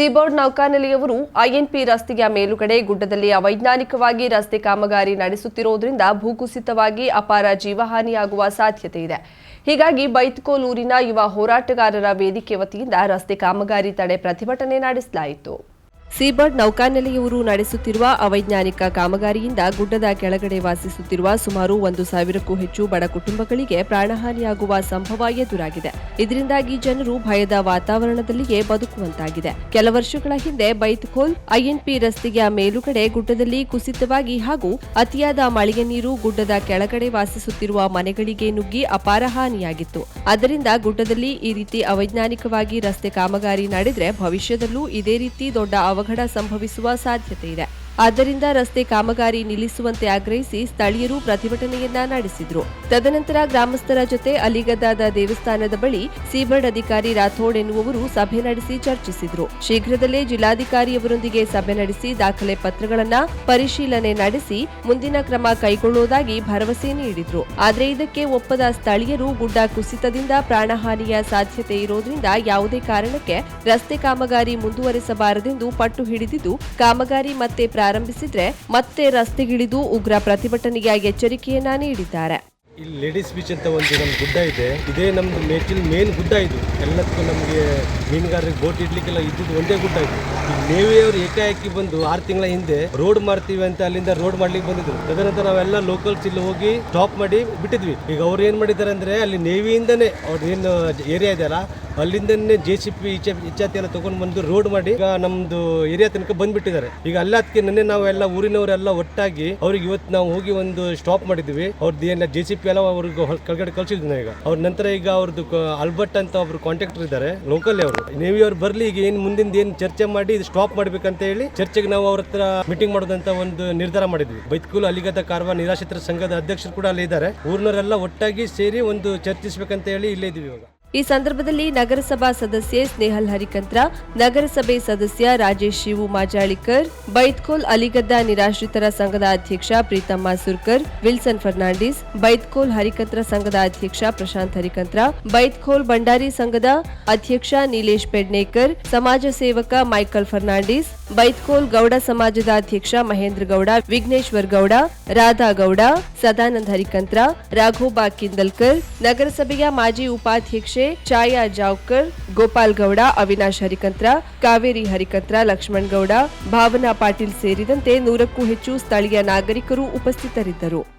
ಸೀಬೋರ್ಡ್ ನೌಕಾನೆಲೆಯವರು ಐಎನ್ಪಿ ರಸ್ತೆಯ ಮೇಲುಗಡೆ ಗುಡ್ಡದಲ್ಲಿ ಅವೈಜ್ಞಾನಿಕವಾಗಿ ರಸ್ತೆ ಕಾಮಗಾರಿ ನಡೆಸುತ್ತಿರುವುದರಿಂದ ಭೂಕುಸಿತವಾಗಿ ಅಪಾರ ಜೀವಹಾನಿಯಾಗುವ ಸಾಧ್ಯತೆ ಇದೆ. ಹೀಗಾಗಿ ಬೈತ್ಕೋಲೂರಿನ ಯುವ ಹೋರಾಟಗಾರರ ವೇದಿಕೆ ವತಿಯಿಂದ ರಸ್ತೆ ಕಾಮಗಾರಿ ತಡೆ ಪ್ರತಿಭಟನೆ ನಡೆಸಲಾಯಿತು. ಸೀಬರ್ಡ್ ನೌಕಾನೆಲೆಯವರು ನಡೆಸುತ್ತಿರುವ ಅವೈಜ್ಞಾನಿಕ ಕಾಮಗಾರಿಯಿಂದ ಗುಡ್ಡದ ಕೆಳಗಡೆ ವಾಸಿಸುತ್ತಿರುವ ಸುಮಾರು ಒಂದು ಸಾವಿರಕ್ಕೂ ಹೆಚ್ಚು ಬಡ ಕುಟುಂಬಗಳಿಗೆ ಪ್ರಾಣಹಾನಿಯಾಗುವ ಸಂಭವ ಎದುರಾಗಿದೆ. ಇದರಿಂದಾಗಿ ಜನರು ಭಯದ ವಾತಾವರಣದಲ್ಲಿಯೇ ಬದುಕುವಂತಾಗಿದೆ. ಕೆಲ ವರ್ಷಗಳ ಹಿಂದೆ ಬೈತ್ಖೋಲ್ ಐಎನ್ಪಿ ರಸ್ತೆಯ ಮೇಲುಗಡೆ ಗುಡ್ಡದಲ್ಲಿ ಕುಸಿತವಾಗಿ ಹಾಗೂ ಅತಿಯಾದ ಮಳೆಯ ನೀರು ಗುಡ್ಡದ ಕೆಳಗಡೆ ವಾಸಿಸುತ್ತಿರುವ ಮನೆಗಳಿಗೆ ನುಗ್ಗಿ ಅಪಾರ ಹಾನಿಯಾಗಿತ್ತು. ಅದರಿಂದ ಗುಡ್ಡದಲ್ಲಿ ಈ ರೀತಿ ಅವೈಜ್ಞಾನಿಕವಾಗಿ ರಸ್ತೆ ಕಾಮಗಾರಿ ನಡೆದರೆ ಭವಿಷ್ಯದಲ್ಲೂ ಇದೇ ರೀತಿ ದೊಡ್ಡ ಅವಘಡ ಸಂಭವಿಸುವ ಸಾಧ್ಯತೆ ಇದೆ. ಆದ್ದರಿಂದ ರಸ್ತೆ ಕಾಮಗಾರಿ ನಿಲ್ಲಿಸುವಂತೆ ಆಗ್ರಹಿಸಿ ಸ್ಥಳೀಯರು ಪ್ರತಿಭಟನೆಯನ್ನ ನಡೆಸಿದ್ರು. ತದನಂತರ ಗ್ರಾಮಸ್ಥರ ಜೊತೆ ಅಲಿಗದ್ದಾದ ದೇವಸ್ಥಾನದ ಬಳಿ ಸೀಬರ್ಡ್ ಅಧಿಕಾರಿ ರಾಥೋಡ್ ಎನ್ನುವವರು ಸಭೆ ನಡೆಸಿ ಚರ್ಚಿಸಿದ್ರು. ಶೀಘ್ರದಲ್ಲೇ ಜಿಲ್ಲಾಧಿಕಾರಿಯವರೊಂದಿಗೆ ಸಭೆ ನಡೆಸಿ ದಾಖಲೆ ಪತ್ರಗಳನ್ನ ಪರಿಶೀಲನೆ ನಡೆಸಿ ಮುಂದಿನ ಕ್ರಮ ಕೈಗೊಳ್ಳುವುದಾಗಿ ಭರವಸೆ ನೀಡಿದ್ರು. ಆದರೆ ಇದಕ್ಕೆ ಒಪ್ಪದ ಸ್ಥಳೀಯರು ಗುಡ್ಡ ಕುಸಿತದಿಂದ ಪ್ರಾಣಹಾನಿಯ ಸಾಧ್ಯತೆ ಇರೋದ್ರಿಂದ ಯಾವುದೇ ಕಾರಣಕ್ಕೆ ರಸ್ತೆ ಕಾಮಗಾರಿ ಮುಂದುವರೆಸಬಾರದೆಂದು ಪಟ್ಟು ಹಿಡಿದಿದ್ದು, ಕಾಮಗಾರಿ ಮತ್ತೆ ಪ್ರಾರಂಭಿಸಿದ್ರೆ ಮತ್ತೆ ರಸ್ತೆಗಿಳಿದು ಉಗ್ರ ಪ್ರತಿಭಟನೆಯ ಎಚ್ಚರಿಕೆಯನ್ನ ನೀಡಿದ್ದಾರೆ. ಇಲ್ಲಿ ಲೇಡೀಸ್ ಬೀಚ್ ಅಂತ ಒಂದು ನಮ್ಮ ಗುಡ್ಡ ಇದೆ. ಇದೇ ನಮ್ದು ಮೇಚಿಲ್ ಮೇನ್ ಗುಡ್ಡ ಇದು. ಎಲ್ಲದಕ್ಕೂ ನಮಗೆ ಮೀನುಗಾರರಿಗೆ ಬೋಟ್ ಇಡ್ಲಿಕ್ಕೆಲ್ಲ ಇದ್ದಿದ್ದು ಒಂದೇ ಗುಡ್ಡ ಇದು. ನೇವಿ ನೇವಿಯವರು ಏಕಾಏಕಿ ಬಂದು ಆರು ತಿಂಗಳ ಹಿಂದೆ ರೋಡ್ ಮಾಡ್ತೀವಿ ಅಂತ ಅಲ್ಲಿಂದ ರೋಡ್ ಮಾಡ್ಲಿಕ್ಕೆ ಬಂದಿದ್ರು. ತದನಂತರ ನಾವೆಲ್ಲ ಲೋಕಲ್ಸ್ ಇಲ್ಲಿ ಹೋಗಿ ಸ್ಟಾಪ್ ಮಾಡಿ ಬಿಟ್ಟಿದ್ವಿ. ಈಗ ಅವ್ರು ಏನ್ ಮಾಡಿದ್ದಾರೆ ಅಂದ್ರೆ ಅಲ್ಲಿ ನೇವಿಯಿಂದನೇ ಅವ್ರ ಏನು ಏರಿಯಾ ಇದೆಯಲ್ಲ, ಅಲ್ಲಿಂದನೇ ಜೆ ಸಿ ಪಿ ಈಚೆ ಇಚ್ಛಾತಿ ಎಲ್ಲ ತಗೊಂಡು ಬಂದು ರೋಡ್ ಮಾಡಿ ಈಗ ನಮ್ದು ಏರಿಯಾ ತನಕ ಬಂದ್ಬಿಟ್ಟಿದ್ದಾರೆ. ಈಗ ಅಲ್ಲ ಅದಕ್ಕೆ ನಿನ್ನೆ ನಾವೆಲ್ಲ ಊರಿನವರೆಲ್ಲ ಒಟ್ಟಾಗಿ ಅವ್ರಿಗೆ ಇವತ್ತು ನಾವು ಹೋಗಿ ಒಂದು ಸ್ಟಾಪ್ ಮಾಡಿದ್ವಿ. ಅವ್ರದ್ದು ಏನ ಜೆ ಸಿ ಪಿ ಎಲ್ಲ ಅವ್ರಿಗೆ ಕೆಳಗಡೆ ಕಳ್ಸಿದ್ವಿ ಈಗ. ಅವ್ರ ನಂತರ ಈಗ ಅವ್ರದ್ದು ಅಲ್ಬರ್ಟ್ ಅಂತ ಒಬ್ರು ಕಾಂಟ್ರಾಕ್ಟರ್ ಇದ್ದಾರೆ ಲೋಕಲ್ ಅವರು. ನೀವು ಅವ್ರು ಬರ್ಲಿ, ಈಗ ಏನ್ ಮುಂದಿನ ಏನ್ ಚರ್ಚೆ ಮಾಡಿ ಇದು ಸ್ಟಾಪ್ ಮಾಡ್ಬೇಕಂತ ಹೇಳಿ ಚರ್ಚೆಗೆ ನಾವು ಅವ್ರ ಹತ್ರ ಮೀಟಿಂಗ್ ಮಾಡೋದಂತ ಒಂದು ನಿರ್ಧಾರ ಮಾಡಿದ್ವಿ. ಬೈತ್ಕೂಲ್ ಅಲಿಗದ ಕಾರ್ವ ನಿರಾಶ್ರಿತರ ಸಂಘದ ಅಧ್ಯಕ್ಷರು ಕೂಡ ಅಲ್ಲಿ ಇದ್ದಾರೆ ಊರ್ನವರೆಲ್ಲ ಒಟ್ಟಾಗಿ ಸೇರಿ ಒಂದು ಚರ್ಚಿಸ್ಬೇಕಂತ ಹೇಳಿ ಇಲ್ಲೇ ಇದೀವಿ ಇವಾಗ. ಈ ಸಂದರ್ಭದಲ್ಲಿ ನಗರಸಭಾ ಸದಸ್ಯೆ ಸ್ನೇಹಲ್ ಹರಿಕಂತ್ರ, ನಗರಸಭೆ ಸದಸ್ಯ ರಾಜೇಶ್ ಶಿವು ಮಾಜಾಳಿಕರ್, ಬೈತ್ಕೋಲ್ ಅಲಿಗದ್ದ ನಿರಾಶ್ರಿತರ ಸಂಘದ ಅಧ್ಯಕ್ಷ ಪ್ರೀತಮ್ಮ ಸುರ್ಕರ್ ವಿಲ್ಸನ್ ಫರ್ನಾಂಡಿಸ್, ಬೈತ್ಕೋಲ್ ಹರಿಕಂತ್ರ ಸಂಘದ ಅಧ್ಯಕ್ಷ ಪ್ರಶಾಂತ್ ಹರಿಕಂತ್ರ, ಬೈತ್ಕೋಲ್ ಭಂಡಾರಿ ಸಂಘದ ಅಧ್ಯಕ್ಷ ನೀಲೇಶ್ ಪೆಡ್ನೇಕರ್, ಸಮಾಜ ಸೇವಕ ಮೈಕಲ್ ಫರ್ನಾಂಡಿಸ್, ಬೈತ್ಕೋಲ್ ಗೌಡ ಸಮಾಜದ ಅಧ್ಯಕ್ಷ ಮಹೇಂದ್ರ ಗೌಡ, ವಿಘ್ನೇಶ್ವರ್ ಗೌಡ, ರಾಧಾ ಗೌಡ, ಸದಾನಂದ್ ಹರಿಕಂತ್ರ, ರಾಘೋಬಾ ಕಿಂದಲ್ಕರ್, ನಗರಸಭೆಯ ಮಾಜಿ ಉಪಾಧ್ಯಕ್ಷೆ ಛಾಯಾ ಜಾವ್ಕರ್, ಗೋಪಾಲ್ ಗೌಡ, ಅವಿನಾಶ್ ಹರಿಕಂತ್ರ, ಕಾವೇರಿ ಹರಿಕಂತ್ರ, ಲಕ್ಷ್ಮಣ್ ಗೌಡ, ಭಾವನಾ ಪಾಟೀಲ್ ಸೇರಿದಂತೆ ನೂರಕ್ಕೂ ಹೆಚ್ಚು ಸ್ಥಳೀಯ ನಾಗರಿಕರು ಉಪಸ್ಥಿತರಿದ್ದರು.